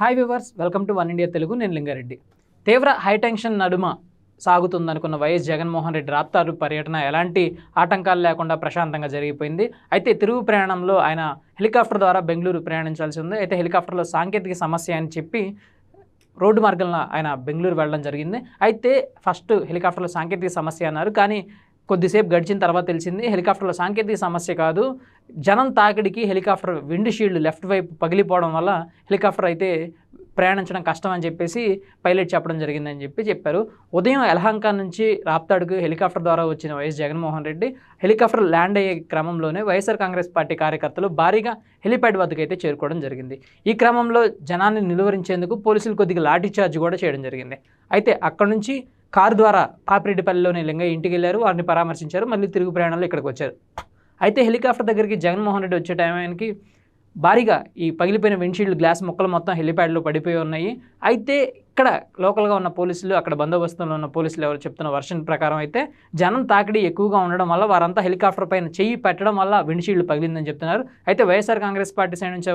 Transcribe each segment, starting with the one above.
Hi viewers welcome to one India Telugu నేను లింగారెడ్డి. తీవ్ర high tension నడుమ సాగుతుందనుకున్న వైఎస్ జగన్మోహన్ రెడ్డి రాప్తారు. పర్యటన ఎలాంటి ఆటంకాలు లేకుండా ప్రశాంతంగా జరిగిపోయింది. అయితే తిరుగు ప్రయాణంలో ఆయన హెలికాప్టర్ ద్వారా బెంగళూరు ప్రయాణించాల్సి ఉంది. అయితే హెలికాప్టర్లో సాంకేతిక సమస్య అని చెప్పి రోడ్డు మార్గంలో ఆయన బెంగళూరు వెళ్ళడం జరిగింది. అయితే ఫస్ట్ హెలికాప్టర్లో సాంకేతిక సమస్య అన్నారు. కానీ కొద్దిసేపు గడిచిన తర్వాత తెలిసింది హెలికాప్టర్లో సాంకేతిక సమస్య కాదు. జనం తాకిడికి హెలికాప్టర్ విండ్ షీల్డ్ లెఫ్ట్ వైపు పగిలిపోవడం వల్ల హెలికాప్టర్ అయితే ప్రయాణించడం కష్టం అని చెప్పేసి పైలట్ చెప్పడం జరిగిందని చెప్పి చెప్పారు. ఉదయం ఎలహంక నుంచి రాప్తాడుకు హెలికాప్టర్ ద్వారా వచ్చిన YS Jaganmohan Reddy helicopter land అయ్యే క్రమంలోనే వైఎస్ఆర్ కాంగ్రెస్ పార్టీ కార్యకర్తలు భారీగా హెలిప్యాడ్ వద్దకు అయితే చేరుకోవడం జరిగింది. ఈ క్రమంలో జనాన్ని నిలువరించేందుకు పోలీసులు కొద్దిగా లాఠీ చార్జ్ కూడా చేయడం జరిగింది. అయితే అక్కడ నుంచి కారు ద్వారా పాపిరెడ్డిపల్లిలోని లింగయ్య ఇంటికి వెళ్ళారు. వారిని పరామర్శించారు. మళ్ళీ తిరుగు ప్రయాణంలో ఇక్కడికి వచ్చారు. అయితే హెలికాప్టర్ దగ్గరికి జగన్మోహన్ రెడ్డి వచ్చే టైంకి భారీగా ఈ పగిలిపోయిన విండ్షీల్డ్ గ్లాస్ ముక్కలు మొత్తం హెలిప్యాడ్లో పడిపోయి ఉన్నాయి. అయితే అక్కడ లోకల్గా ఉన్న పోలీసులు అక్కడ బందోబస్తులో ఉన్న పోలీసులు ఎవరు చెప్తున్న వర్షన్ ప్రకారం అయితే జనం తాకిడి ఎక్కువగా ఉండడం వల్ల వారంతా హెలికాప్టర్ పైన చెయ్యి పెట్టడం వల్ల విండ్షీల్డ్ పగిలిందని చెప్తున్నారు. అయితే వైఎస్ఆర్ కాంగ్రెస్ పార్టీ సైడ్ నుంచి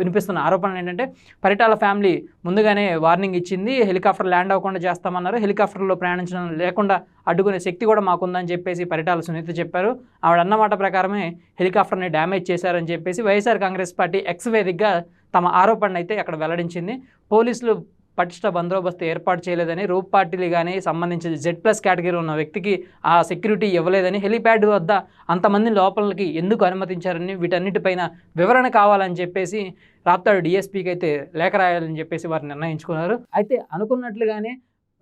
వినిపిస్తున్న ఆరోపణలు ఏంటంటే పరిటాల ఫ్యామిలీ ముందుగానే వార్నింగ్ ఇచ్చింది హెలికాప్టర్ ల్యాండ్ అవ్వకుండా చేస్తామన్నారు హెలికాప్టర్లో ప్రయాణించడం లేకుండా అడ్డుకునే శక్తి కూడా మాకుందని చెప్పేసి పరిటాల సునీత చెప్పారు. ఆవిడ అన్నమాట ప్రకారమే హెలికాప్టర్ని డ్యామేజ్ చేశారని చెప్పేసి వైఎస్ఆర్ కాంగ్రెస్ పార్టీ ఎక్స్ వేదికగా తమ ఆరోపణ అయితే అక్కడ వెల్లడించింది. పోలీసులు పటిష్ట బందోబస్తు ఏర్పాటు చేయలేదని రూప్ పార్టీలు కానీ సంబంధించిన జెడ్ ప్లస్ కేటగిరీ ఉన్న వ్యక్తికి ఆ సెక్యూరిటీ ఇవ్వలేదని హెలిప్యాడ్ వద్ద అంతమంది లోపలికి ఎందుకు అనుమతించారని వీటన్నిటిపైన వివరణ కావాలని చెప్పేసి రాప్తాడు డిఎస్పీకి అయితే లేఖ రాయాలని చెప్పేసి వారు నిర్ణయించుకున్నారు. అయితే అనుకున్నట్లుగానే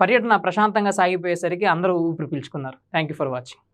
పర్యటన ప్రశాంతంగా సాగిపోయేసరికి అందరూ ఊపిరి పీల్చుకున్నారు. Thank you for watching